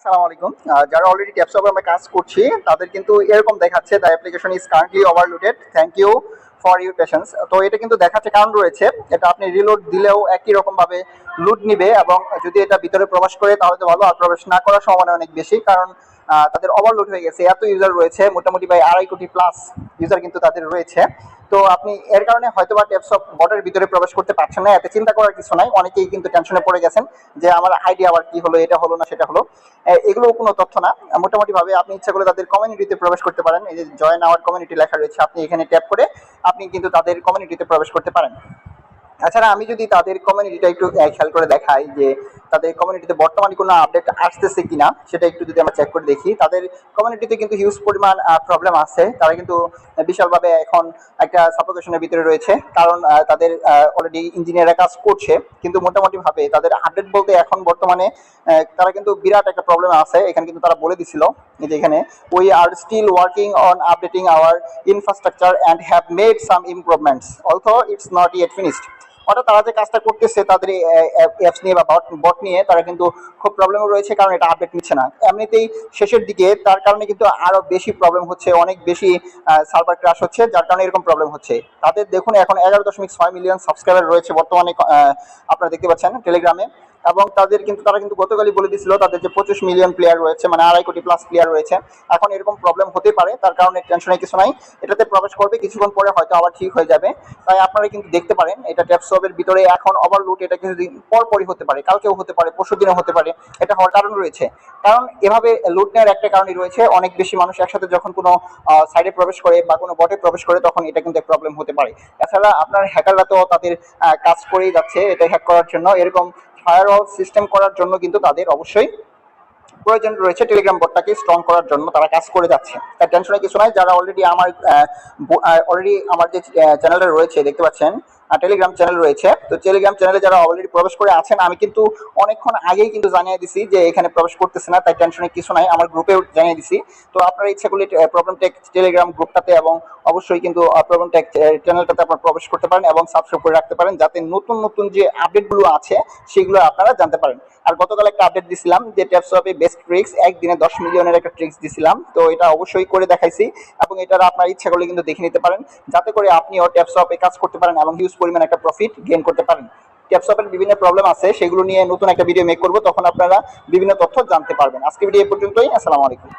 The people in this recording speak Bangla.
আসসালামু আলাইকুম। যারা অলরেডি ট্যাপসপ আমরা কাজ করছি, তাদের কিন্তু এরকম দেখাচ্ছে the application is currently overloaded thank you for your patience তো এটা কিন্তু দেখাচ্ছে কারণ রয়েছে, এটা আপনি রিলোড দিলেও একই রকম ভাবে লুট নিবে এবং যদি এটা ভিতরে প্রবেশ করে, তাহলে তো ভালো, আর প্রবেশ না করার সম্ভাবনা অনেক বেশি, কারণ তাদের ওভারলোড হয়ে গেছে। এত ইউজার রয়েছে, মোটামুটি প্রায় আড়াই কোটি প্লাস ইউজার কিন্তু তাদের রয়েছে। তো আপনি এর কারণে হয়তো বা ট্যাপসপ বটের ভিতরে প্রবেশ করতে পারছেন না, এতে চিন্তা করার কিছু নাই। অনেকেই কিন্তু টেনশনে পড়ে গেছেন যে আমার আইডি আবার কি হলো, এটা হলো না, সেটা হলো। এগুলো কোনো তথ্য না। মোটামুটি ভাবে আপনি ইচ্ছা করে তাদের কমিউনিটিতে প্রবেশ করতে পারেন। এই যে জয়েন আওয়ার কমিউনিটি লেখা রয়েছে, আপনি এখানে ট্যাপ করে আপনি কিন্তু তাদের কমিউনিটিতে প্রবেশ করতে পারেন। তাছাড়া আমি যদি তাদের কমিউনিটিটা একটু খেয়াল করে দেখাই যে তাদের কমিউনিটিতে বর্তমানে কোনো আপডেট আসতেছে কিনা, সেটা একটু যদি আমরা চেক করে দেখি। তাদের কমিউনিটিতে কিন্তু হিউজ পরিমাণ প্রবলেম আছে। তারা কিন্তু বিশালভাবে এখন একটা সাফোকেশনের ভিতরে রয়েছে। কারণ তাদের অলরেডি ইঞ্জিনিয়াররা কাজ করছে। কিন্তু মোটামুটিভাবে তাদের আপডেট বলতে এখন বর্তমানে তারা কিন্তু বিরাট একটা প্রবলেম আছে। এখানে কিন্তু তারা বলে দিছিল যে এখানে we are still working on updating our infrastructure and have made some improvements also it's not yet finished অর্থাৎ তারা যে কাজটা করতেছে তাদের অ্যাপস নিয়ে বা বট নিয়ে তারা কিন্তু খুব প্রবলেম রয়েছে কারণ এটা আপডেট নিচ্ছে না। এমনিতেই শেষের দিকে তার কারণে কিন্তু আরও বেশি প্রবলেম হচ্ছে, অনেক বেশি সার্ভার ক্রাশ হচ্ছে, যার কারণে এরকম প্রবলেম হচ্ছে। তাদের দেখুন এখন এগারো দশমিক ছয় মিলিয়ন সাবস্ক্রাইবার রয়েছে বর্তমানে আপনারা দেখতে পাচ্ছেন টেলিগ্রামে এবং তাদের কিন্তু, তারা কিন্তু গতকালই বলে দিছিল তাদের যে পঁচিশ মিলিয়ন প্লেয়ার রয়েছে মানে আড়াই কোটি প্লাস প্লেয়ার রয়েছে। এখন এরকম প্রবলেম হতে পারে, তার কারণে টেনশনের কিছু নাই। এটাতে প্রবেশ করবে, কিছুক্ষণ পরে হয়তো আবার ঠিক হয়ে যাবে। তাই আপনারা কিন্তু দেখতে পারেন, এটা ট্যাপসপের ভিতরে এখন ওভারলুট এটা কিছুদিন পর পরই হতে পারে, কালকেও হতে পারে, পরশু দিনও হতে পারে, এটা হওয়ার কারণ রয়েছে। কারণ এভাবে লুট নেওয়ার একটা কারণই রয়েছে, অনেক বেশি মানুষ একসাথে যখন কোনো সাইডে প্রবেশ করে বা কোনো বটে প্রবেশ করে, তখন এটা কিন্তু প্রবলেম হতে পারে। এছাড়া আপনার হ্যাকাররা তো তাদের কাজ করেই যাচ্ছে, এটা হ্যাক করার জন্য। এরকম ফায়ারওয়াল সিস্টেম করার জন্য কিন্তু তাদের অবশ্যই প্রয়োজন রয়েছে। টেলিগ্রাম বোর্ডটাকে স্ট্রং করার জন্য তারা কাজ করে যাচ্ছে। তার টেনশনের কিছু নাই, যারা অলরেডি আমার অলরেডি আমার যে চ্যানেলটা রয়েছে, দেখতে পাচ্ছেন টেলিগ্রাম চ্যানেল রয়েছে। তো টেলিগ্রাম চ্যানেলে যারা অলরেডি প্রবেশ করে আছেন, আমি কিন্তু অনেকক্ষণ আগেই কিন্তু জানিয়ে দিছি যে এখানে প্রবেশ করতেছে না, তাই টেনশনে কিছু নাই, আমার গ্রুপেও জানিয়ে দিছি। তো আপনারা ইচ্ছা করলে প্রবলেম টেক টেলিগ্রাম গ্রুপটাতে এবং অবশ্যই কিন্তু প্রবলেম টেক চ্যানেলটাতে আপনারা প্রবেশ করতে পারেন এবং সাবস্ক্রাইব করে রাখতে পারেন, যাতে নতুন নতুন যে আপডেটগুলো আছে, সেগুলো আপনারা জানতে পারেন। আর গতকাল একটা আপডেট দিছিলাম যে ট্যাপসপে বেস্ট ট্রিক্স একদিনে দশ মিলিয়নের একটা ট্রিক্স দিছিলাম। তো এটা অবশ্যই করে দেখাইছি এবং এটার আপনার ইচ্ছা করলে কিন্তু দেখে নিতে পারেন। যাতে করে আপনিও ট্যাপসপে কাজ করতে পারেন এবং হিউজ পরিমাণ একটা প্রফিট গেইন করতে পারেন। ট্যাপসপের বিভিন্ন প্রবলেম আছে, সেগুলো নিয়ে নতুন একটা ভিডিও মেক করব, তখন আপনারা বিভিন্ন তথ্য জানতে পারবেন। আজকে ভিডিও এ পর্যন্তই, আসসালামু আলাইকুম।